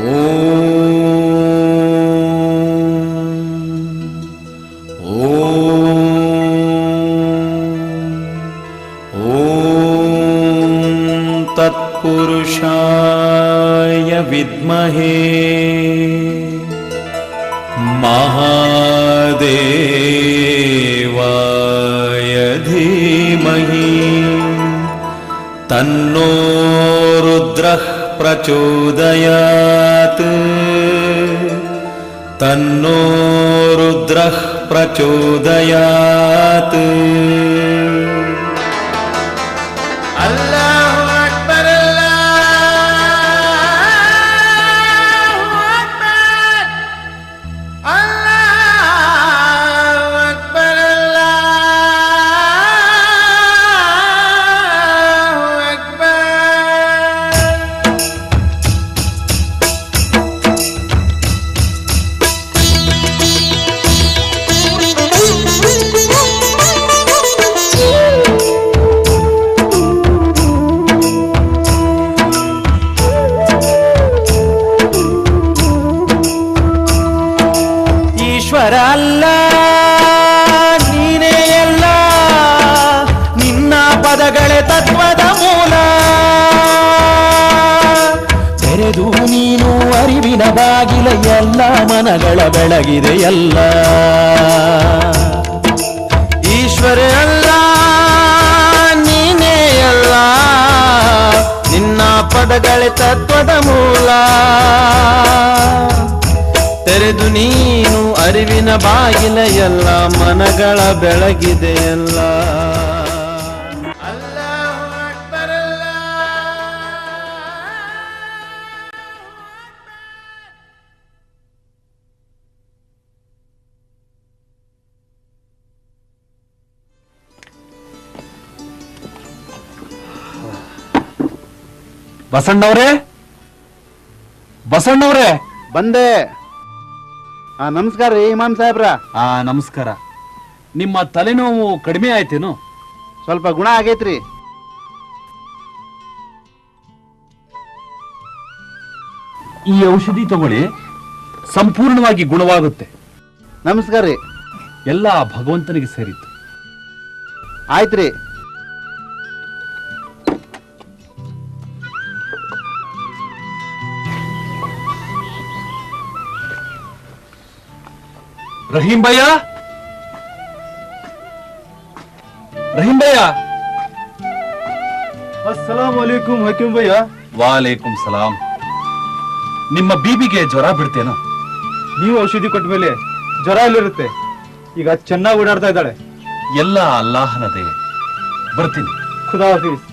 ॐ तत्पुरुषाय विद्महे महादेवाय धीमहि तन्नो प्रचोदयात्। तन्नो रुद्रः प्रचोदयात् ಅರಿವಿನ ಬಾಗಿಲ ಎಲ್ಲ ಮನಗಳ ಬೆಳಗಿದೆ ಎಲ್ಲ. ಈಶ್ವರೇ ಅಲ್ಲ, ನೀನೇ ಎಲ್ಲ ನಿನ್ನ ಪದಗಳೇ ತತ್ವದ ಮೂಲ. ತೆರೆದು ನೀನು ಅರಿವಿನ ಬಾಗಿಲ ಎಲ್ಲ ಮನಗಳ ಬೆಳಗಿದೆ ಬಸಣ್ಣವ್ರೇ? ಬಸಣ್ಣವ್ರೆ? ಬಂದೆ. ಆ ನಮಸ್ಕಾರ ರೀ ಇಮಾಮ್ ಸಾಹೇಬ್ರ. ಆ ನಮಸ್ಕಾರ. ನಿಮ್ಮ ತಲೆನೋವು ಕಡಿಮೆ ಆಯ್ತೇನು? ಸ್ವಲ್ಪ ಗುಣ ಆಗೈತ್ರಿ. ಈ ಔಷಧಿ ತಗೊಳ್ಳಿ ಸಂಪೂರ್ಣವಾಗಿ ಗುಣವಾಗುತ್ತೆ. ನಮಸ್ಕಾರ ರೀ. ಎಲ್ಲ ಭಗವಂತನಿಗೆ ಸೇರಿತ್ತು. ಆಯ್ತ್ರಿ. ರಹೀಂ ಭಯ್ಯ? ರಹೀಂ ಭಯ್ಯ? ಅಸ್ಸಲಾಂ ವಲೈಕುಂ ಹಕೀಂ ಭಯ್ಯ. ವಾಲೇಕುಂ ಸಲಾಂ. ನಿಮ್ಮ ಬೀಬಿಗೆ ಜ್ವರ ಬಿಡ್ತೇನೋ? ನೀವು ಔಷಧಿ ಕೊಟ್ಟ ಮೇಲೆ ಜ್ವರ ಎಲ್ಲಿರುತ್ತೆ? ಈಗ ಚೆನ್ನಾಗಿ ಓಡಾಡ್ತಾ ಇದ್ದಾಳೆ. ಎಲ್ಲ ಅಲ್ಲಾಹನದೇ ಬರ್ತೀನಿ. ಖುದಾ ಹಾಫೀಸ್.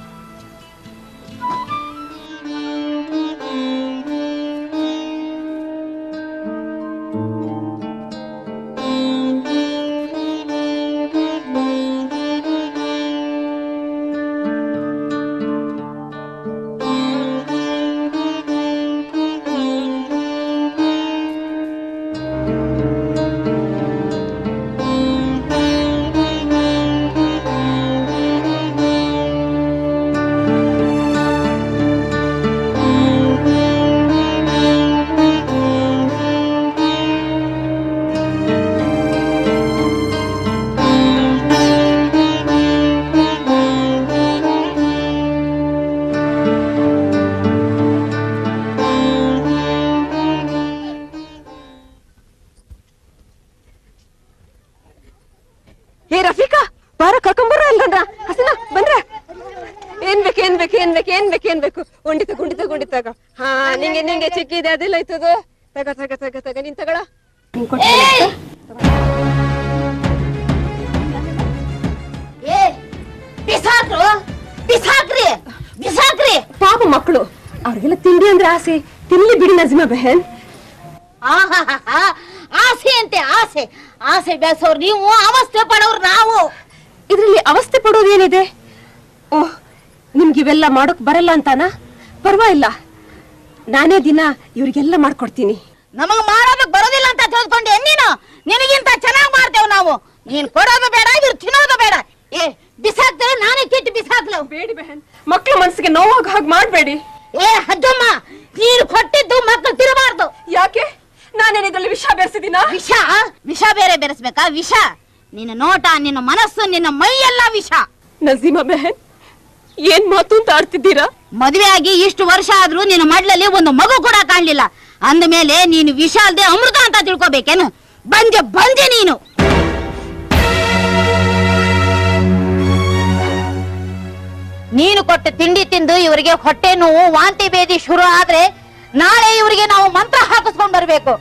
ಚಿಕ್ಕಿದೆ ಅದೆಲ್ಲ ಐತದು ತಗ ತಗ ತಗ ತಗ ನಿನ್ ತಗೊಳ. ಏ ಬಿಸಾಕ್ರು? ಬಿಸಾಕ್ರಿ ಬಿಸಾಕ್ರಿ. ಪಾಪ ಮಕ್ಕಳು ಅವ್ರಿಗೆಲ್ಲ ತಿಂಡಿ ಅಂದ್ರೆ ಆಸೆ. ತಿನ್ಲಿ ಬಿಡಿ ನಜ್ಮಾ ಬೆಹನ್. ಆಸೆ ಅಂತೆ ಆಸೆ. ಆಸೆ ಬೆಳೆಸೋರು ನೀವು ಅವಸ್ಥೆ ಪಡೋರು ನಾವು. ಇದ್ರಲ್ಲಿ ಅವಸ್ಥೆ ಪಡೋದೇನಿದೆ? ಓ ನಿಮ್ಗೆ ಇವೆಲ್ಲ ಮಾಡೋಕ್ ಬರಲ್ಲ ಅಂತಾನ? ಪರವಾಗಿಲ್ಲ. ನಾನೇ ದಿನ ಇವ್ರಿಗೆಲ್ಲ ಮಾಡ್ಕೊಡ್ತೀನಿ. ನಮಗ್ ಮಾಡೋದಕ್ ಬರೋದಿಲ್ಲ ಅಂತ ತಿಳ್ಕೊಂಡೆ. ನೀನು? ನಿನಗಿಂತ ಚೆನ್ನಾಗಿ ಮಾಡ್ತೇವೆ ನಾವು. ನೀನ್ ಕೊಡೋದು ಬೇಡ ಇವ್ರು ತಿನ್ನೋದು ಬೇಡ. ಏ ಬಿಸಾಕ್ತಾರೆ ನಾನೇ ಕೆಟ್ಟು ಬಿಸಾಕ್ಲವ್ ಬೇಡಿ ಬೆಹನ್. ಮಕ್ಳು ಮನ್ಸಿಗೆ ನೋವಾಗ ಹಾಗೆ ಮಾಡ್ಬೇಡಿ. ಏ ಹಜ್ಜಮ್ಮ ನೀನು ಕೊಟ್ಟಿದ್ದು ಮಕ್ಕಳು ತಿರಬಾರ್ದು ಯಾಕೆ? ನಾನೇನ್ ಇದ್ರಲ್ಲಿ ವಿಷ ಬೆರೆಸಿದೀನ ವಿಷ? ವಿಷ ಬೇರೆ ಬೆರೆಸ್ಬೇಕಾ? ವಿಷ. ನಿನ್ನ ನೋಟ ನಿನ್ನ ಮನಸ್ಸು ನಿನ್ನ ಮೈಯೆಲ್ಲ ವಿಷ. ನಜೀಮಾ ಬೆಹನ್ ಏನ್ ಮಾತು ಅಂತ ಆಡ್ತಿದ್ದೀರಾ? ಮದುವೆ ಆಗಿ ಇಷ್ಟು ವರ್ಷ ಆದ್ರೂ ನಿನ್ನ ಮಡ್ಲಲ್ಲಿ ಒಂದು ಮಗು ಕೂಡ ಕಾಣ್ಲಿಲ್ಲ. ಅಂದ ಮೇಲೆ ನೀನು ವಿಷ ಅಲ್ದೆ ಅಮೃತ ಅಂತ ತಿಳ್ಕೊಬೇಕೇನು? ಬಂದೆ ಬಂದೆ ನೀನು. ನೀನು ಕೊಟ್ಟ ತಿಂಡಿ ತಿಂದು ಇವರಿಗೆ ಹೊಟ್ಟೆ ನೋವು, ವಾಂತಿ ಭೇದಿ ಶುರು ಆದ್ರೆ ನಾಳೆ ಇವರಿಗೆ ನಾವು ಮಂತ್ರ ಹಾಕಿಸ್ಕೊಂಡ್ ಬರ್ಬೇಕು.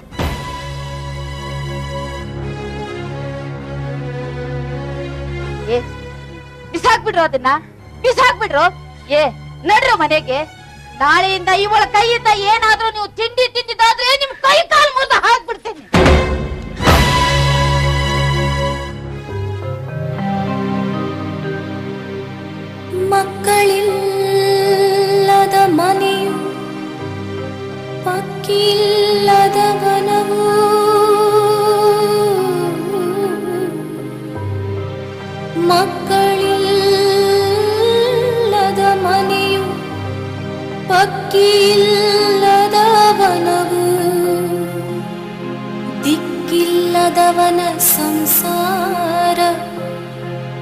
ಬಿಸಾಕ್ಬಿಡ್ರು ಅದನ್ನ. ಬಿಸಾಕ್ಬಿಡ್ರು ಏ, ನಡ್ರು ಮನೆಗೆ. ನಾಳೆಯಿಂದ ಇವಳ ಕೈಯಿಂದ ಏನಾದ್ರೂ ನೀವು ತಿಂಡಿ ತಿಂದಿದ್ದಾದ್ರೆ ನಿಮ್ ಕೈ ಕಾಲು ಮುಂದೆ ಹಾಕ್ಬಿಡ್ತೀನಿ. ಮಕ್ಕಳಿಲ್ಲದ ಮನೆಯು ಪಕ್ಕಿಲ್ಲದ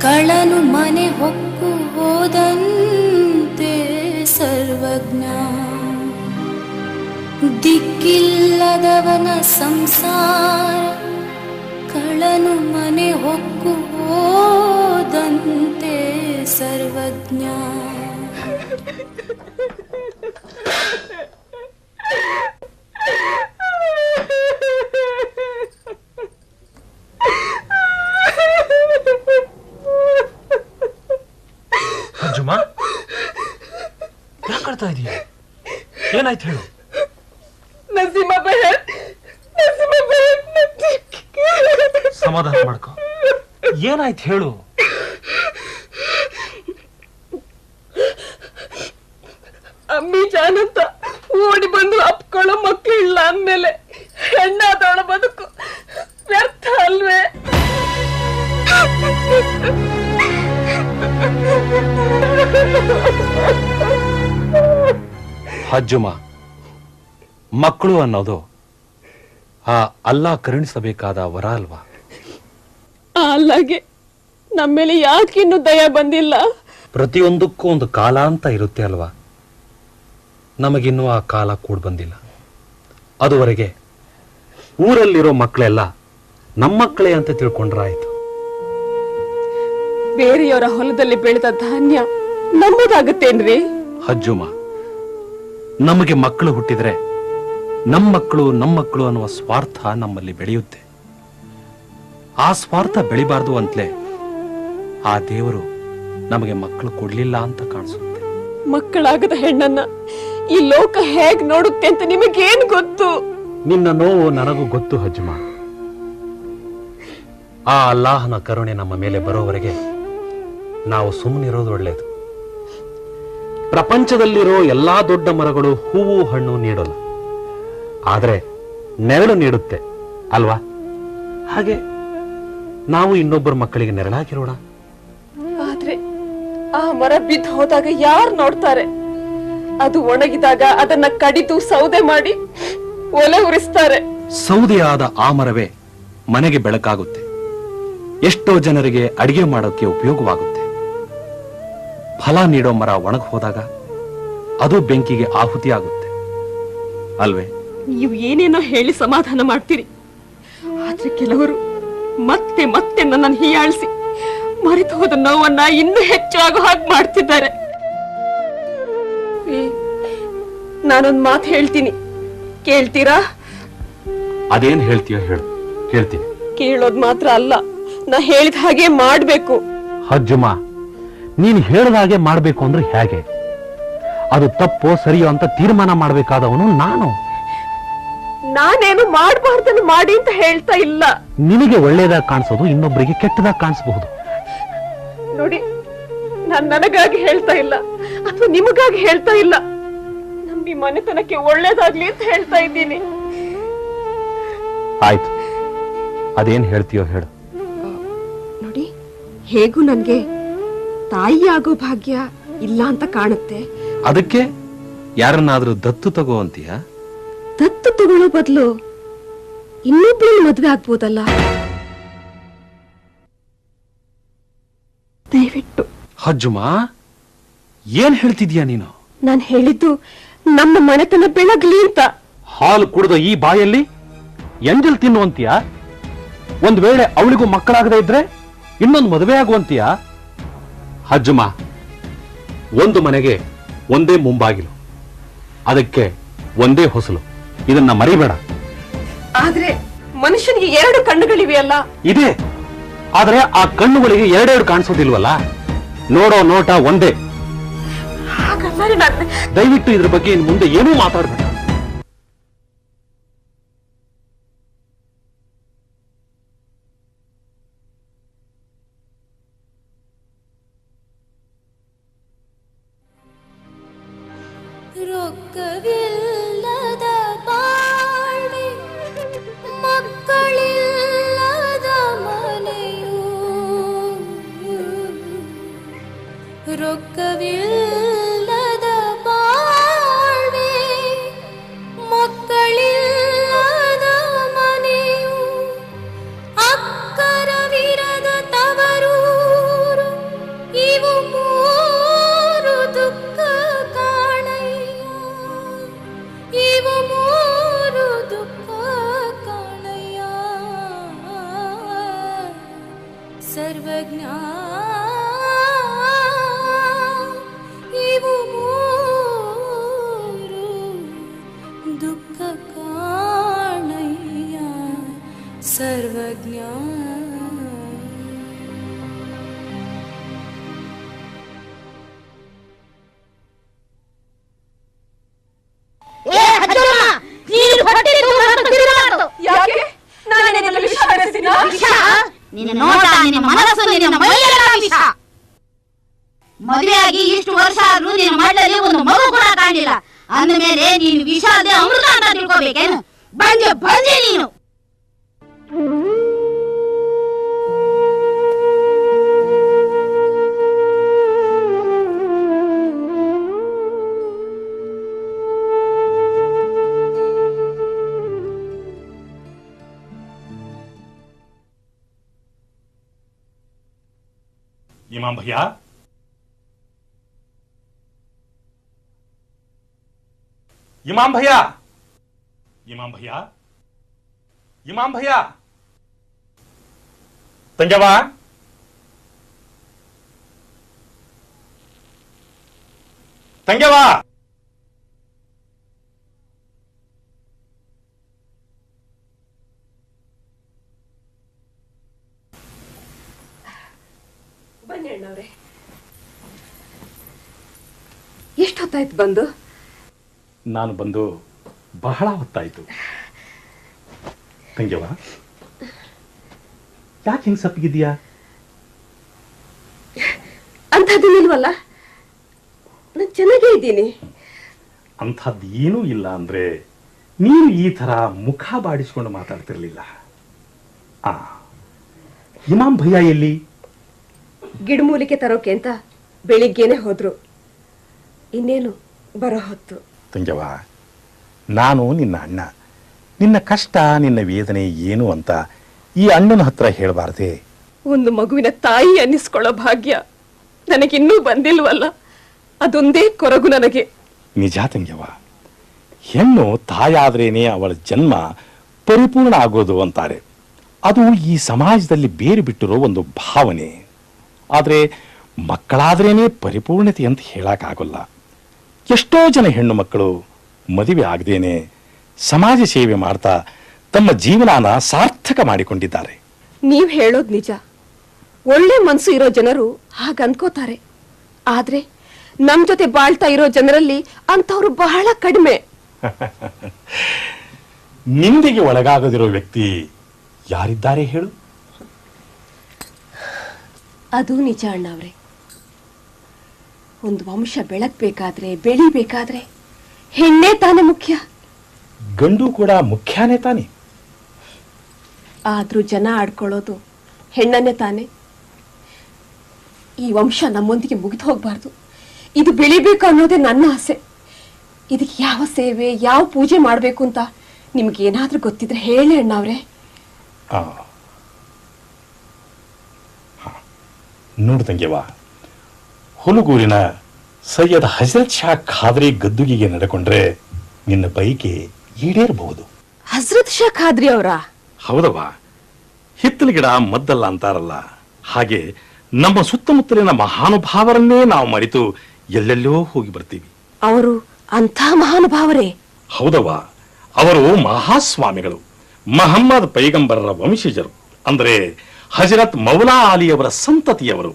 ಕಳನು ಮನೆ ಹೊಕ್ಕು ಹೋದಂತೆ ಸರ್ವಜ್ಞ. ದಿಕ್ಕಿಲ್ಲದವನ ಸಂಸಾರ ಕಳನು ಮನೆ ಹೊಕ್ಕು ಹೋದಂತೆ ಸರ್ವಜ್ಞ. ಯಾಕೆ ಆಡ್ತಾ ಇದೀಯ? ಏನಾಯ್ತು ಹೇಳು. ನಸೀಮ ಬೆಹನ್ ಸಮಾಧಾನ ಮಾಡ್ಕೊ. ಏನಾಯ್ತು ಹೇಳು. ಹಜ್ಜುಮ. ಮಕ್ಕಳು ಅನ್ನೋದು ಆ ಅಲ್ಲ ಕರುಣಿಸಬೇಕಾದ ವರ ಅಲ್ವಾ? ಅಲ್ಲಾಗೆ ನಮ್ಮ ಮೇಲೆ ಯಾಕಿನ್ನು ದಯ ಬಂದಿಲ್ಲ? ಪ್ರತಿಯೊಂದಕ್ಕೂ ಒಂದು ಕಾಲ ಅಂತ ಇರುತ್ತೆ ಅಲ್ವಾ? ನಮಗಿನ್ನೂ ಆ ಕಾಲ ಕೂಡ ಬಂದಿಲ್ಲ. ಅದುವರೆಗೆ ಊರಲ್ಲಿರೋ ಮಕ್ಕಳೆಲ್ಲ ನಮ್ಮ ಮಕ್ಕಳೇ ಅಂತ ತಿಳ್ಕೊಂಡ್ರಾಯ್ತು. ಬೇರೆಯವರ ಹೊಲದಲ್ಲಿ ಬೆಳೆದ ಧಾನ್ಯ ನಮ್ಮದಾಗತ್ತೇನ್ರಿ? ಹಜ್ಜುಮ. ನಮಗೆ ಮಕ್ಕಳು ಹುಟ್ಟಿದರೆ ನಮ್ಮ ಮಕ್ಕಳು ನಮ್ಮ ಮಕ್ಕಳು ಅನ್ನುವ ಸ್ವಾರ್ಥ ನಮ್ಮಲ್ಲಿ ಬೆಳೆಯುತ್ತೆ. ಆ ಸ್ವಾರ್ಥ ಬೆಳಿಬಾರ್ದು ಅಂತಲೇ ಆ ದೇವರು ನಮಗೆ ಮಕ್ಕಳು ಕೊಡ್ಲಿಲ್ಲ ಅಂತ ಕಾಣಿಸುತ್ತೆ. ಮಕ್ಕಳಾಗದ ಹೆಣ್ಣನ್ನ ಈ ಲೋಕ ಹೇಗ್ ನೋಡುತ್ತೆ ಅಂತ ನಿಮಗೇನ್ ಗೊತ್ತು? ನಿನ್ನ ನೋವು ನನಗೂ ಗೊತ್ತು ಹಜ್ಮ ಆ ಅಲ್ಲಾಹನ ಕರುಣೆ ನಮ್ಮ ಮೇಲೆ ಬರೋವರೆಗೆ ನಾವು ಸುಮ್ಮನಿರೋದು ಒಳ್ಳೆಯದು ಪ್ರಪಂಚದಲ್ಲಿರೋ ಎಲ್ಲಾ ದೊಡ್ಡ ಮರಗಳು ಹೂವು ಹಣ್ಣು ನೀಡೋಲ್ಲ. ಆದರೆ ನೆರಳು ನೀಡುತ್ತೆ ಅಲ್ವಾ? ಹಾಗೆ ನಾವು ಇನ್ನೊಬ್ಬರ ಮಕ್ಕಳಿಗೆ ನೆರಳಾಗಿರೋಣ. ಆದ್ರೆ ಆ ಮರ ಬಿದ್ದು ಹೋದಾಗ ಯಾರು ನೋಡ್ತಾರೆ? ಅದು ಒಣಗಿದಾಗ ಅದನ್ನ ಕಡಿದು ಸೌದೆ ಮಾಡಿ ಒಲೆ ಉರಿಸ್ತಾರೆ. ಸೌದೆಯಾದ ಆ ಮರವೇ ಮನೆಗೆ ಬೆಳಕಾಗುತ್ತೆ. ಎಷ್ಟೋ ಜನರಿಗೆ ಅಡಿಗೆ ಮಾಡೋಕೆ ಉಪಯೋಗವಾಗುತ್ತೆ. ಫಲ ನೀಡೋ ಮರ ಒಣಗಿ ಹೋದಾಗ ಅದು ಬೆಂಕಿಗೆ ಆಹುತಿ ಆಗುತ್ತೆ ಅಲ್ವೇ? ನೀವು ಏನೇನೋ ಹೇಳಿ ಸಮಾಧಾನ ಮಾಡ್ತೀರಿ. ಆದ್ರೆ ಕೆಲವರು ಮತ್ತೆ ಮತ್ತೆ ನನ್ನನ್ನು ಹೀಯಾಳಿಸಿ ಮರೆತು ಹೋದ ನೋವನ್ನ ಇನ್ನೂ ಹೆಚ್ಚು ಆಗೋ ಹಾಗೆ ಮಾಡ್ತಿದ್ದಾರೆ. ನಾನೊಂದ್ ಮಾತು ಹೇಳ್ತೀನಿ. ಕೇಳ್ತೀರಾ? ಅದೇನ್ ಹೇಳ್ತೀಯ ಹೇಳು. ಹೇಳ್ತೀನಿ. ಕೇಳೋದ್ ಮಾತ್ರ ಅಲ್ಲ. ನಾ ಹೇಳಿದ ಹಾಗೆ ಮಾಡ್ಬೇಕು. ಹಜ್ಜುಮ ನೀನು ಹೇಳಿದಾಗೆ ಮಾಡಬೇಕು ಅಂದ್ರೆ ಹೇಗೆ? ಅದು ತಪ್ಪೋ ಸರಿಯೋ ಅಂತ ತೀರ್ಮಾನ ಮಾಡಬೇಕಾದವನು ನಾನು. ನಾನೇನು ಮಾಡಬಾರ್ದನ್ನು ಮಾಡಿ ಅಂತ ಹೇಳ್ತಾ ಇಲ್ಲ. ನಿನಗೆ ಒಳ್ಳೇದಾಗಿ ಕಾಣಿಸೋದು ಇನ್ನೊಬ್ಬರಿಗೆ ಕೆಟ್ಟದಾಗಿ ಕಾಣಿಸಬಹುದು. ನೋಡಿ ನಾನು ನನಗಾಗಿ ಹೇಳ್ತಾ ಇಲ್ಲ. ಅಥವಾ ನಿಮಗಾಗಿ ಹೇಳ್ತಾ ಇಲ್ಲ. ನಮ್ಮ ಈ ಮನೆತನಕ್ಕೆ ಒಳ್ಳೇದಾಗ್ಲಿ ಅಂತ ಹೇಳ್ತಾ ಇದ್ದೀನಿ. ಆಯ್ತು. ಅದೇನ್ ಹೇಳ್ತೀಯೋ ಹೇಳು. ನೋಡಿ ಹೇಗೂ ನನ್ಗೆ ತಾಯಿ ಆಗೋ ಭಾಗ್ಯ ಇಲ್ಲ ಅಂತ ಕಾಣುತ್ತೆ. ಅದಕ್ಕೆ ಯಾರನ್ನಾದ್ರೂ ದತ್ತು ತಗೋ ಅಂತೀಯ? ದತ್ತು ತಗೊಳ್ಳೋ ಬದಲು ಇನ್ನೊಬ್ಳನ್ನ ಮದುವೆ ಆಗ್ಬೋದಲ್ಲ? ದಯವಿಟ್ಟು. ಹಜ್ಜುಮಾ ಏನ್ ಹೇಳ್ತಿದ್ಯಾ ನೀನು? ನಾನು ಹೇಳಿದ್ದು ನಮ್ಮ ಮನೆತನ ಬೆಳಗ್ಲಿ ಅಂತ. ಹಾಲು ಕುಡಿದ ಈ ಬಾಯಲ್ಲಿ ಎಂಜಲ್ ತಿನ್ನುವಂತೀಯ ಒಂದ್ ವೇಳೆ ಅವಳಿಗೂ ಮಕ್ಕಳಾಗದೇ ಇದ್ರೆ ಇನ್ನೊಂದು ಮದುವೆ ಆಗುವಂತೀಯ? ಹಜ್ಜುಮ ಒಂದು ಮನೆಗೆ ಒಂದೇ ಮುಂಬಾಗಿಲು ಅದಕ್ಕೆ ಒಂದೇ ಹೊಸಲು. ಇದನ್ನ ಮರಿಬೇಡ. ಆದ್ರೆ ಮನುಷ್ಯನಿಗೆ ಎರಡು ಕಣ್ಣುಗಳಿವೆಯಲ್ಲ? ಇದೆ. ಆದ್ರೆ ಆ ಕಣ್ಣುಗಳಿಗೆ ಎರಡೆರಡು ಕಾಣಿಸೋದಿಲ್ವಲ್ಲ? ನೋಡೋ ನೋಟ ಒಂದೇ. ದಯವಿಟ್ಟು ಇದ್ರ ಬಗ್ಗೆ ಇನ್ ಮುಂದೆ ಏನೂ ಮಾತಾಡ್ಬೇಡ. ರೊಕ್ಕವಿಲ್ಲದ ಬಾಳ್ವೆ ಮಕ್ಕಳಿಲ್ಲದ ಮನೆಯು ರೊಕ್ಕವಿಲ್ಲದ ಸರ್ವಜ್ಞ इमाम भैया इमाम भैया इमाम भैया इमाम भैया पंजाबा पंजाबा ಬನ್ನಿ ಅಣ್ಣವ್ರೆ ಎಷ್ಟೊತ್ತಾಯ್ತು ಬಂದು? ನಾನು ಬಂದು ಬಹಳ ಹೊತ್ತಾಯ್ತು. ತಂಗ್ಯವ ಯಾಕೆ ಹಿಂಗ್ ಸಪ್ಪಗಿದ್ಯಾ ಅಂಥದ್ದೇನಿಲ್ವಲ್ಲ ನಾನು ಚೆನ್ನಾಗೇ ಇದ್ದೀನಿ. ಅಂಥದ್ದೇನೂ ಇಲ್ಲ ಅಂದ್ರೆ ನೀನು ಈ ಥರ ಮುಖ ಬಾಡಿಸ್ಕೊಂಡು ಮಾತಾಡ್ತಿರ್ಲಿಲ್ಲ. ಆ ಇಮಾಮ್ ಭಯ್ಯ ಎಲ್ಲಿ? ಗಿಡಮೂಲಿಕೆ ತರೋಕೆ ಅಂತ ಬೆಳಿಗ್ಗೆನೆ ಹೋದ್ರು. ಇನ್ನೇನು ಬರೋ ಹೊತ್ತು. ತುಂಜವ್ವ ನಾನು ನಿನ್ನ ಅಣ್ಣ. ನಿನ್ನ ಕಷ್ಟ ನಿನ್ನ ವೇದನೆ ಏನು ಅಂತ ಈ ಅಣ್ಣನ ಹತ್ರ ಹೇಳಬಾರ್ದೆ. ಒಂದು ಮಗುವಿನ ತಾಯಿ ಅನ್ನಿಸ್ಕೊಳ್ಳೋ ಭಾಗ್ಯ ನನಗಿನ್ನೂ ಬಂದಿಲ್ವಲ್ಲ? ಅದೊಂದೇ ಕೊರಗು ನನಗೆ. ನಿಜ ತಂಗ್ಯವ್ವ ಹೆಣ್ಣು ತಾಯಾದ್ರೇನೆ ಅವಳ ಜನ್ಮ ಪರಿಪೂರ್ಣ ಆಗೋದು ಅಂತಾರೆ. ಅದು ಈ ಸಮಾಜದಲ್ಲಿ ಬೇರೆ ಬಿಟ್ಟಿರೋ ಒಂದು ಭಾವನೆ. ಆದರೆ ಮಕ್ಕಳಾದ್ರೇನೆ ಪರಿಪೂರ್ಣತೆ ಅಂತ ಹೇಳೋಕ್ಕಾಗಲ್ಲ. ಎಷ್ಟೋ ಜನ ಹೆಣ್ಣು ಮಕ್ಕಳು ಮದುವೆ ಆಗದೇನೆ ಸಮಾಜ ಸೇವೆ ಮಾಡ್ತಾ ತಮ್ಮ ಜೀವನಾನ ಸಾರ್ಥಕ ಮಾಡಿಕೊಂಡಿದ್ದಾರೆ. ನೀವು ಹೇಳೋದು ನಿಜ. ಒಳ್ಳೆ ಮನಸ್ಸು ಇರೋ ಜನರು ಹಾಗ ಅನ್ಕೋತಾರೆ. ಆದ್ರೆ ನಮ್ಮ ಜೊತೆ ಬಾಳ್ತಾ ಇರೋ ಜನರಲ್ಲಿ ಅಂಥವ್ರು ಬಹಳ ಕಡಿಮೆ. ನಿಂದಿಗೆ ಒಳಗಾಗದಿರೋ ವ್ಯಕ್ತಿ ಯಾರಿದ್ದಾರೆ ಹೇಳು? ಅದು ನಿಜ ಅಣ್ಣವ್ರೆ ಒಂದು ವಂಶ ಬೆಳಗ್ಬೇಕಾದ್ರೆ ಬೆಳಿಬೇಕಾದ್ರೆ ಹೆಣ್ಣೆ ತಾನೇ ಮುಖ್ಯ. ಗಂಡು ಕೂಡ ಮುಖ್ಯನೇ ತಾನೆ? ಆದ್ರೂ ಜನ ಆಡ್ಕೊಳ್ಳೋದು ಹೆಣ್ಣನ್ನೇ ತಾನೆ? ಈ ವಂಶ ನಮ್ಮೊಂದಿಗೆ ಮುಗಿದು ಹೋಗ್ಬಾರ್ದು. ಇದು ಬೆಳಿಬೇಕು ಅನ್ನೋದೇ ನನ್ನ ಆಸೆ. ಇದಕ್ಕೆ ಯಾವ ಸೇವೆ ಯಾವ ಪೂಜೆ ಮಾಡಬೇಕು ಅಂತ ನಿಮ್ಗೆ ಏನಾದ್ರೂ ಗೊತ್ತಿದ್ರೆ ಹೇಳಿ ಅಣ್ಣವ್ರೆ ಆ. ಹ. ನೋಡು ತಂಗ್ಯವ್ವ ಹುಲುಗೂರಿನ ಸೈಯದ್ ಹಜರತ್ ಶಾ ಖಾದ್ರಿ ಗದ್ದುಗಿಗೆ ನಡೆಕೊಂಡ್ರೆ ನಿನ್ನ ಬೈಕೆ ಈಡೇರಬಹುದು. ಹಜರತ್ ಶಾ ಖಾದ್ರಿ ಅವರ? ಹೌದವ್ವ ಹಿತ್ತಲ ಗಿಡ ಮದ್ದಲ್ಲ ಅಂತಾರಲ್ಲ. ಹಾಗೆ ನಮ್ಮ ಸುತ್ತಮುತ್ತಲಿನ ಮಹಾನುಭಾವರನ್ನೇ ನಾವು ಮರೆತು ಎಲ್ಲೆಲ್ಲೋ ಹೋಗಿ ಬರ್ತೀವಿ. ಅವರು ಅಂಥ ಮಹಾನುಭಾವರೇ? ಹೌದವ್ವ ಅವರು ಮಹಾಸ್ವಾಮಿಗಳು. ಮಹಮ್ಮದ್ ಪೈಗಂಬರರ ವಂಶಜರು. ಅಂದರೆ ಹಜರತ್ ಮೌಲಾ ಅಲಿಯವರ ಸಂತತಿಯವರು,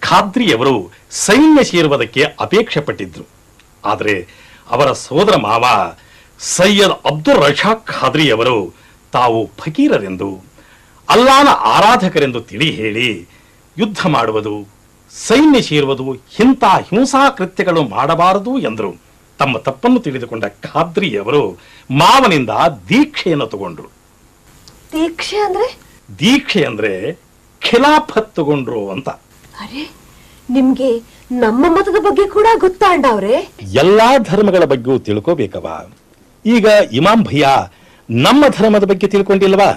ಖಾದ್ರಿಯವರು ಸೈನ್ಯ ಸೇರುವುದಕ್ಕೆ ಅಪೇಕ್ಷೆ ಪಟ್ಟಿದ್ರು ಆದರೆ ಅವರ ಸೋದರ ಮಾವ ಸೈಯದ್ ಅಬ್ದುಲ್ ರಶಾ ಖಾದ್ರಿಯವರು ತಾವು ಫಕೀರರೆಂದು, ಅಲ್ಲಾನ ಆರಾಧಕರೆಂದು ತಿಳಿ ಹೇಳಿ ಯುದ್ಧ ಮಾಡುವುದು, ಸೈನ್ಯ ಸೇರುವುದು ಇಂಥ ಹಿಂಸಾ ಕೃತ್ಯಗಳು ಮಾಡಬಾರದು ಎಂದರು. ತಮ್ಮ ತಪ್ಪನ್ನು ತಿಳಿದುಕೊಂಡ ಖಾದ್ರಿಯವರು ಮಾವನಿಂದ ದೀಕ್ಷೆಯನ್ನು ತಗೊಂಡ್ರು. ದೀಕ್ಷೆ ಅಂದ್ರೆ? ದೀಕ್ಷೆ ಅಂದ್ರೆ ಖಿಲಾಫತ್ ತಗೊಂಡ್ರು ಅಂತ. ಅರೆ ನಿಮ್ಗೆ ನಮ್ಮ ಮತದ ಬಗ್ಗೆ ಕೂಡ ಗೊತ್ತಾ ಅಣ್ಣವ್ರೆ ಎಲ್ಲಾ ಧರ್ಮಗಳ ಬಗ್ಗೆಯೂ ತಿಳ್ಕೋಬೇಕವ ಈಗ ಇಮಾಂ ಭಯ್ಯ ನಮ್ಮ ಧರ್ಮದ ಬಗ್ಗೆ ತಿಳ್ಕೊಂಡಿಲ್ವಾ?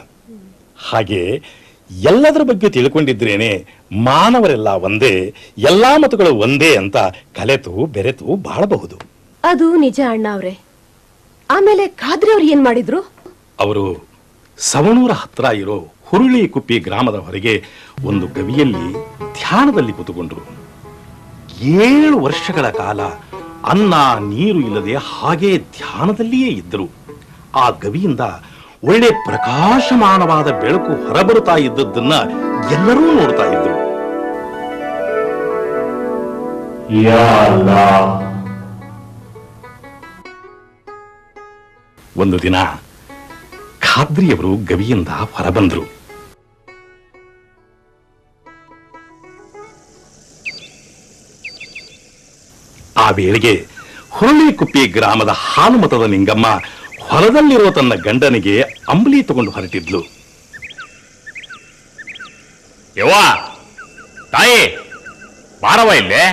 ಹಾಗೆ ಎಲ್ಲದರ ಬಗ್ಗೆ ತಿಳ್ಕೊಂಡಿದ್ರೇನೆ ಮಾನವರೆಲ್ಲ ಒಂದೇ ಎಲ್ಲಾ ಮತಗಳು ಒಂದೇ ಅಂತ ಕಲೆತು ಬೆರೆತು ಬಾಳಬಹುದು. ಅದು ನಿಜ ಅಣ್ಣವ್ರೆ. ಆಮೇಲೆ ಖಾದ್ರಿ ಅವ್ರು ಏನ್ ಮಾಡಿದ್ರು? ಅವರು ಸವಣೂರ ಹತ್ರ ಇರೋ ಹುರುಳಿ ಕುಪ್ಪಿ ಗ್ರಾಮದ ಹೊರಗೆ ಒಂದು ಗವಿಯಲ್ಲಿ ಧ್ಯಾನದಲ್ಲಿ ಕೂತುಕೊಂಡರು. ಏಳು ವರ್ಷಗಳ ಕಾಲ ಅನ್ನ ನೀರು ಇಲ್ಲದೆ ಹಾಗೆ ಧ್ಯಾನದಲ್ಲಿಯೇ ಇದ್ದರು. ಆ ಗವಿಯಿಂದ ಒಳ್ಳೆ ಪ್ರಕಾಶಮಾನವಾದ ಬೆಳಕು ಹೊರಬರುತ್ತಾ ಇದ್ದದ್ದನ್ನ ಎಲ್ಲರೂ ನೋಡ್ತಾ ಇದ್ರು. ಒಂದು ದಿನ ಖಾದ್ರಿಯವರು ಗವಿಯಿಂದ ಹೊರಬಂದ್ರು. ಆ ವೇಳೆಗೆ ಹುರುಳಿಕುಪ್ಪಿ ಗ್ರಾಮದ ಹಾಲುಮತದ ನಿಂಗಮ್ಮ ಹೊಲದಲ್ಲಿರೋ ತನ್ನ ಗಂಡನಿಗೆ ಅಂಬಲಿ ತಗೊಂಡು ಹೊರಟಿದ್ಲು. ಯವ್ವ, ತಾಯಿ ಬಾರವ ಇಲ್ಲೇ?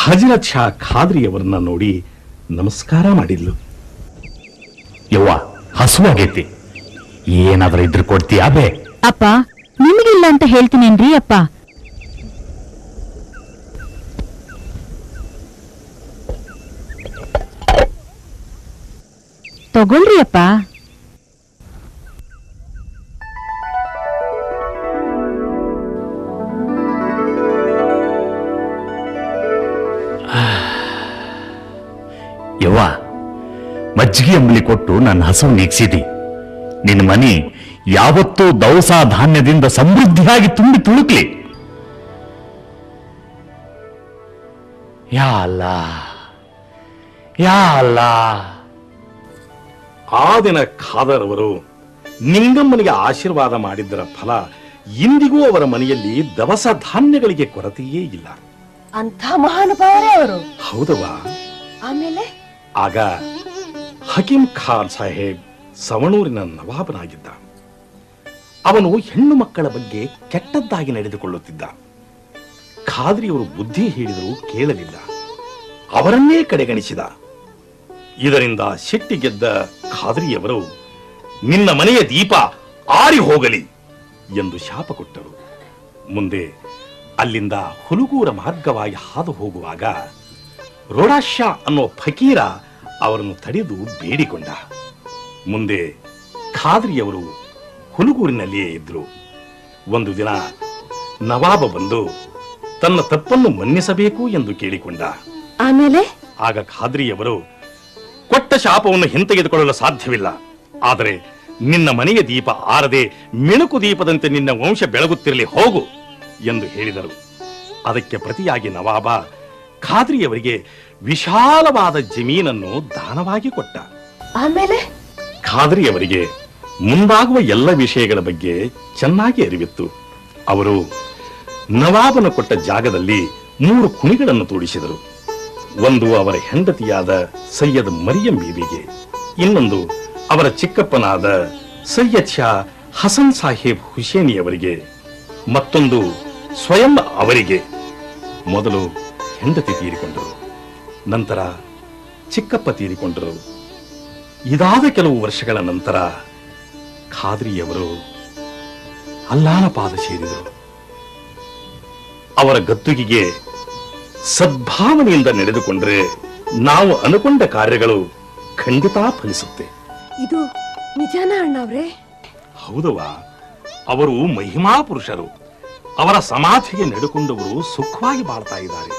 ಹಜರತ್ ಶಾ ಖಾದ್ರಿಯವರನ್ನ ನೋಡಿ ನಮಸ್ಕಾರ ಮಾಡಿದ್ಲು. ಯವ್ವ, ಹಸುವಾಗೈತಿ. ಏನಾದ್ರೂ ಇದ್ರ ಕೊಡ್ತೀಯ ಬೇ? ಅಪ್ಪ, ನಿಮಗಿಲ್ಲ ಅಂತ ಹೇಳ್ತೀನೇನ್ರಿ ಅಪ್ಪ? ತಗೊಳ್ರಿ ಅಪ್ಪ. ಮಜ್ಜಿಗೆ ಅಂಬಲಿ ಕೊಟ್ಟು ನನ್ನ ಹಸು ನೀಗ್ಸಿದಿ ನಿನ್ನ ಮನಿ ಯಾವತ್ತೂ ದವಸ ಧಾನ್ಯದಿಂದ ಸಮೃದ್ಧಿಯಾಗಿ ತುಂಬಿ ತುಳುಕ್ಲಿ. ಯಾ ಅಲ್ಲ ಯಾ ಅಲ್ಲ. ಆ ದಿನ ಖಾದರ್ ಅವರು ನಿಂಗಮ್ಮನಿಗೆ ಆಶೀರ್ವಾದ ಮಾಡಿದ್ದರ ಫಲ ಇಂದಿಗೂ ಅವರ ಮನೆಯಲ್ಲಿ ದವಸ ಧಾನ್ಯಗಳಿಗೆ ಕೊರತೆಯೇ ಇಲ್ಲ. ಅಂತ ಮಹಾನುಭಾವರೇ ಅವರು. ಹೌದವಾ ಆಮೇಲೆ? ಆಗ ಹಕೀಂ ಖಾನ್ ಸಾಹೇಬ್ ಸವಣೂರಿನ ನವಾಬನಾಗಿದ್ದ. ಅವನು ಹೆಣ್ಣು ಮಕ್ಕಳ ಬಗ್ಗೆ ಕೆಟ್ಟದ್ದಾಗಿ ನಡೆದುಕೊಳ್ಳುತ್ತಿದ್ದ. ಖಾದ್ರಿಯವರು ಬುದ್ಧಿ ಹೇಳಿದರೂ ಕೇಳಲಿಲ್ಲ. ಅವರನ್ನೇ ಕಡೆಗಣಿಸಿದ. ಇದರಿಂದ ಶೆಟ್ಟಿಗೆದ್ದ ಖಾದ್ರಿಯವರು, ನಿನ್ನ ಮನೆಯ ದೀಪ ಆರಿ ಹೋಗಲಿ ಎಂದು ಶಾಪ ಕೊಟ್ಟರು. ಮುಂದೆ ಅಲ್ಲಿಂದ ಹುಲುಗೂರ ಮಾರ್ಗವಾಗಿ ಹಾದು ಹೋಗುವಾಗ, ರೋಡಾಶ್ಯ ಅನ್ನೋ ಫಕೀರ ಅವರನ್ನು ತಡೆದು ಬೇಡಿಕೊಂಡ. ಮುಂದೆ ಖಾದ್ರಿಯವರು ಹುಲುಗೂರಿನಲ್ಲಿಯೇ ಇದ್ರು ಒಂದು ದಿನ ನವಾಬ ಬಂದು ತನ್ನ ತಪ್ಪನ್ನು ಮನ್ನಿಸಬೇಕು ಎಂದು ಕೇಳಿಕೊಂಡ. ಆಮೇಲೆ? ಆಗ ಖಾದ್ರಿಯವರು ಕೊಟ್ಟ ಶಾಪವನ್ನು ಹಿಂತೆಗೆದುಕೊಳ್ಳಲು ಸಾಧ್ಯವಿಲ್ಲ. ಆದರೆ ನಿನ್ನ ಮನೆಯ ದೀಪ ಆರದೆ ಮಿಣುಕು ದೀಪದಂತೆ ನಿನ್ನ ವಂಶ ಬೆಳಗುತ್ತಿರಲಿ ಹೋಗು ಎಂದು ಹೇಳಿದರು. ಅದಕ್ಕೆ ಪ್ರತಿಯಾಗಿ ನವಾಬ ಖಾದ್ರಿಯವರಿಗೆ ವಿಶಾಲವಾದ ಜಮೀನನ್ನು ದಾನವಾಗಿ ಕೊಟ್ಟ. ಆಮೇಲೆ? ಖಾದ್ರಿ ಅವರಿಗೆ ಮುಂದಾಗುವ ಎಲ್ಲ ವಿಷಯಗಳ ಬಗ್ಗೆ ಚೆನ್ನಾಗಿ ಅರಿವಿತ್ತು. ಅವರು ನವಾಬನ ಕೊಟ್ಟ ಜಾಗದಲ್ಲಿ ಮೂರು ಕುಣಿಗಳನ್ನು ತೋಡಿಸಿದರು. ಒಂದು ಅವರ ಹೆಂಡತಿಯಾದ ಸೈಯದ್ ಮರಿಯಂ ಬೀಬಿಗೆ ಇನ್ನೊಂದು ಅವರ ಚಿಕ್ಕಪ್ಪನಾದ ಸೈಯದ್ ಶಾ ಹಸನ್ ಸಾಹೇಬ್ ಹುಸೇನಿಯವರಿಗೆ ಮತ್ತೊಂದು ಸ್ವಯಂ ಅವರಿಗೆ ಮೊದಲು ಹೆಂಡತಿ ತೀರಿಕೊಂಡರು. ನಂತರ ಚಿಕ್ಕಪ್ಪ ತೀರಿಕೊಂಡರು. ಇದಾದ ಕೆಲವು ವರ್ಷಗಳ ನಂತರ ಖಾದ್ರಿಯವರು ಅಲ್ಲಾನ ಪಾದ ಸೇರಿದರು. ಅವರ ಗದ್ದುಗಿಗೆ ಸದ್ಭಾವನೆಯಿಂದ ನಡೆದುಕೊಂಡ್ರೆ ನಾವು ಅನುಕೊಂಡ ಕಾರ್ಯಗಳು ಖಂಡಿತ ಫಲಿಸುತ್ತೆ ಇದು ನಿಜಾನ ಅಣ್ಣವ್ರೆ? ಹೌದವ್ವ ಅವರು ಮಹಿಮಾ ಪುರುಷರು ಅವರ ಸಮಾಧಿಗೆ ನಡೆಕೊಂಡವರು ಸುಖವಾಗಿ ಬಾಳ್ತಾ ಇದ್ದಾರೆ.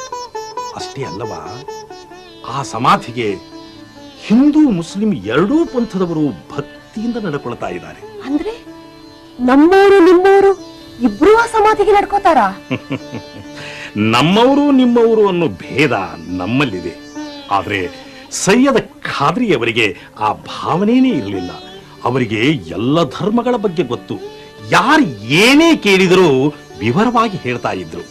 ಅಷ್ಟೇ ಅಲ್ಲವ ಆ ಸಮಾಧಿಗೆ ಹಿಂದೂ ಮುಸ್ಲಿಂ ಎರಡೂ ಪಂಥದವರು ಭಕ್ತಿಯಿಂದ ನಡ್ಕೊಳ್ತಾ ಇದ್ದಾರೆ. ಅಂದ್ರೆ ನಮ್ಮವರು ನಿಮ್ಮವರು ಇಬ್ರು ಆ ಸಮಾಧಿಗೆ ನಡ್ಕೋತಾರ? ನಮ್ಮವರು ನಿಮ್ಮವರು ಅನ್ನೋ ಭೇದ ನಮ್ಮಲ್ಲಿದೆ. ಆದ್ರೆ ಸೈಯದ ಖಾದ್ರಿಯವರಿಗೆ ಆ ಭಾವನೆನೇ ಇರಲಿಲ್ಲ. ಅವರಿಗೆ ಎಲ್ಲ ಧರ್ಮಗಳ ಬಗ್ಗೆ ಗೊತ್ತು. ಯಾರು ಏನೇ ಕೇಳಿದರೂ ವಿವರವಾಗಿ ಹೇಳ್ತಾ ಇದ್ರು.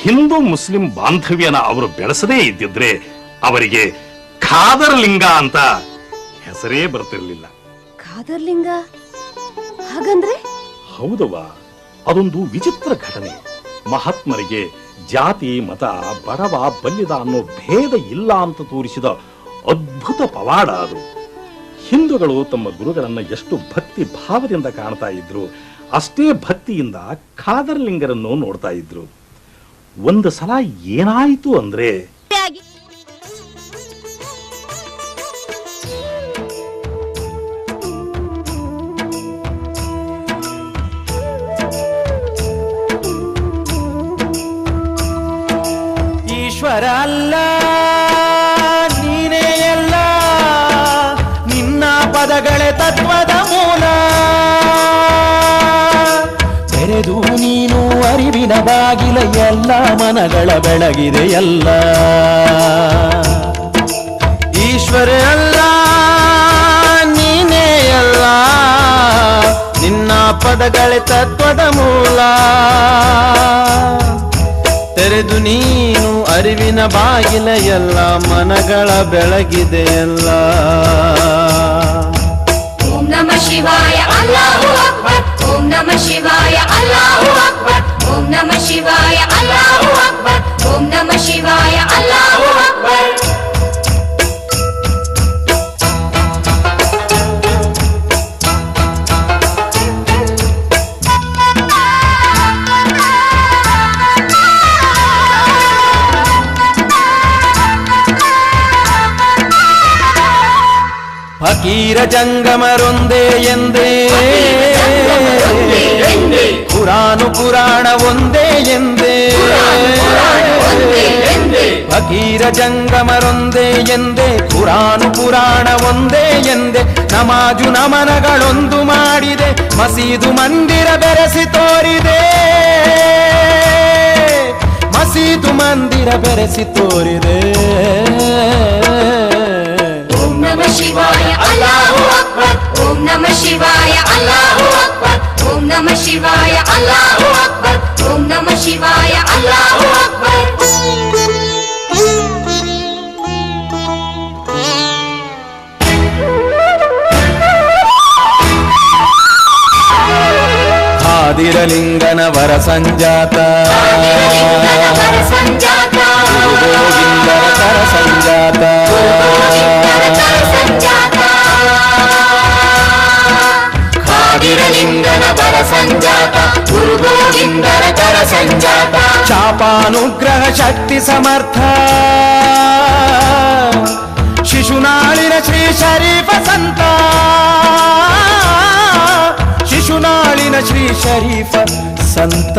ಹಿಂದೂ ಮುಸ್ಲಿಂ ಬಾಂಧವ್ಯನ ಅವರು ಬೆಳೆಸದೇ ಇದ್ದಿದ್ರೆ ಅವರಿಗೆ ಖಾದರ್ಲಿಂಗ ಅಂತ ಹೆಸರೇ ಬರ್ತಿರ್ಲಿಲ್ಲ. ಖಾದರ್ಲಿಂಗ? ಹಾಗಂದ್ರೆ? ಹೌದವ್ವ ಅದೊಂದು ವಿಚಿತ್ರ ಘಟನೆ. ಮಹಾತ್ಮರಿಗೆ ಜಾತಿ ಮತ ಬಡವ ಬಲ್ಲಿದ ಅನ್ನೋ ಭೇದ ಇಲ್ಲ ಅಂತ ತೋರಿಸಿದ ಅದ್ಭುತ ಪವಾಡ ಅದು. ಹಿಂದೂಗಳು ತಮ್ಮ ಗುರುಗಳನ್ನ ಎಷ್ಟು ಭಕ್ತಿ ಭಾವದಿಂದ ಕಾಣ್ತಾ ಇದ್ರು ಅಷ್ಟೇ ಭಕ್ತಿಯಿಂದ ಖಾದರ್ಲಿಂಗರನ್ನು ನೋಡ್ತಾ ಇದ್ರು. ಒಂದು ಸಲ ಏನಾಯಿತು ಅಂದ್ರೆ ಬಾಗಿಲ ಎಲ್ಲ ಮನಗಳ ಬೆಳಗಿದೆ ಎಲ್ಲ. ಈಶ್ವರ ಅಲ್ಲ, ನೀನೇ ಎಲ್ಲ ನಿನ್ನ ಪದಗಳೇ ತತ್ವದ ಮೂಲ. ತೆರೆದು ನೀನು ಅರಿವಿನ ಬಾಗಿಲ ಎಲ್ಲ ಮನಗಳ ಬೆಳಗಿದೆ ಎಲ್ಲ. ಓಂ ನಮ ಶಿವಾಯ ಅಲ್ಲಾಹು ಅಕ್ಬರ್, ಓಂ ನಮ ಶಿವಾಯ ಅಲ್ಲಾಹು ಅಕ್ಬರ್ ಓಂ ನಮ ಶಿವಾಯ ಅಲ್ಲಾಹು ಅಕ್ಬರ್ ಓಂ ನಮ ಶಿವಾಯ ಅಲ್ಲಾಹು ಅಕ್ಬರ್ ಫಕೀರ ಜಂಗಮರೊಂದೇ ಎಂದೇ ಪುರಾಣು ಪುರಾಣ ಒಂದೇ ಎಂದೇ ಫಕೀರ ಜಂಗಮರೊಂದೇ ಎಂದೇ ಪುರಾಣು ಪುರಾಣ ಒಂದೇ ಎಂದೇ ನಮಾಜು ನಮನಗಳೊಂದು ಮಾಡಿದೆ ಮಸೀದು ಮಂದಿರ ಬೆರೆಸಿ ತೋರಿದೆ ಮಸೀದು ಮಂದಿರ ಬೆರೆಸಿ ತೋರಿದೆ ಓಂ ನಮ ಶಿವಾಯ ಅಲ್ಲಾಹು ಅಕ್ಬರ್ ಓಂ ನಮ ಶಿವಾಯ ಅಲ್ಲಾಹು ಅಕ್ಬರ್ ಓಂ ನಮ ಶಿವಾಯ ಅಲ್ಲಾಹು ಅಕ್ಬರ್ ಓಂ ನಮ ಶಿವಾಯ ಅಲ್ಲಾಹು ಅಕ್ಬರ್ ಖಾದಿರಲಿಂಗನ ವರ ಸಂಜಾತ ವರ ಸಂಜಾತ ಗೋವಿಂದರ చాపానుగ్రహ శక్తి సమర్థ. శిశునాళిన శ్రీ శరీఫ సంత. శిశునాళిన శ్రీ శరీఫ సంత.